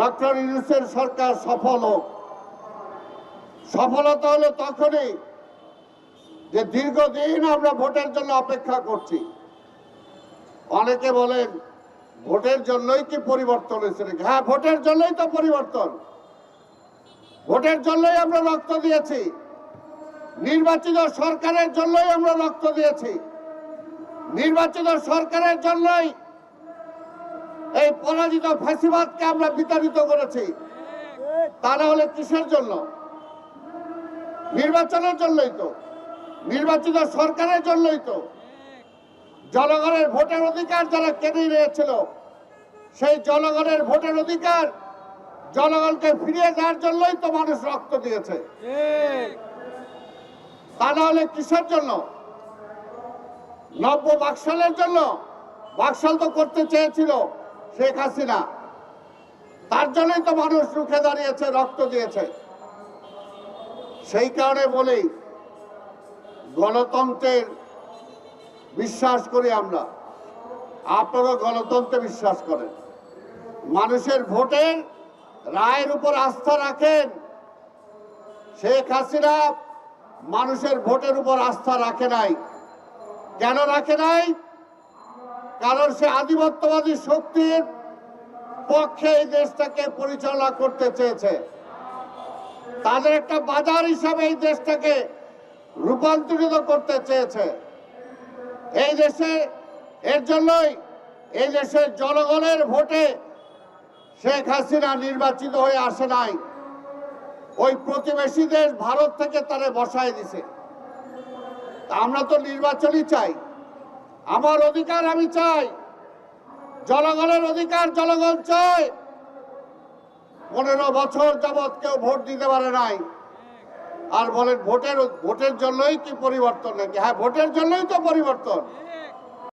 Doctor ইউনুসের সরকার সফল হোক। সফলতা হলো তখনই যে দীর্ঘদিন আমরা ভোটের জন্য অপেক্ষা করছি। অনেকে বলেন, ভোটের জন্যই কি পরিবর্তন হয়েছে হ্যাঁ ভোটের জন্যই তো পরিবর্তন। ভোটের জন্যই আমরা রক্ত দিয়েছি। নির্বাচিত সরকারের জন্যই আমরা রক্ত দিয়েছি। নির্বাচিত সরকারের জন্যই এই পরাজিত ফ্যাসিবাদকে আমরা বিতাড়িত করেছি। তা না হলে কিসের জন্য? নির্বাচনের জন্যই তো। নির্বাচিত সরকারের জন্যই তো। জনগণের ভোটের অধিকার যারা কেড়ে নিয়েছিল, সেই জনগণের ভোটের অধিকার জনগণকে ফিরিয়ে দেওয়ার জন্যই তো মানুষ রক্ত দিয়েছে। তা না হলে কিসের জন্য? নব্য বাকশালের জন্য? বাকশাল তো করতে চেয়েছিল। শেখ হাসিনা, তার জন্যই তো মানুষ রুখে দাঁড়িয়েছে, রক্ত দিয়েছে। সেই কারণে বলেই গণতন্ত্রের বিশ্বাস করি আমরা। আপনারা গণতন্ত্রে বিশ্বাস করেন। মানুষের ভোটের রায়ের উপর আস্থা রাখেন। শেখ হাসিনা মানুষের ভোটের উপর আস্থা রাখে নাই। কেন রাখে নাই? কারণ সে আধিপত্যবাদী শক্তির পক্ষে এই দেশটাকে পরিচালনা করতে চেয়েছে। তাদের একটা বাজার হিসাবে এই দেশটাকে রূপান্তরিত করতে চেয়েছে। এই দেশে, এর জন্যই এই দেশের জনগণের ভোটে শেখ হাসিনা নির্বাচিত হয়ে আসে নাই। ওই প্রতিবেশী দেশ ভারত থেকে তারা বসায় দিছে। আমরা তো নির্বাচনই চাই। আমার অধিকার আমি চাই। জনগণের অধিকার জনগণ চাই পনেরো বছর যাবৎ কেউ ভোট দিতে পারে নাই। আর বলেন, ভোটের ভোটের জন্যই কি পরিবর্তন নাকি? হ্যাঁ ভোটের জন্যই তো পরিবর্তন।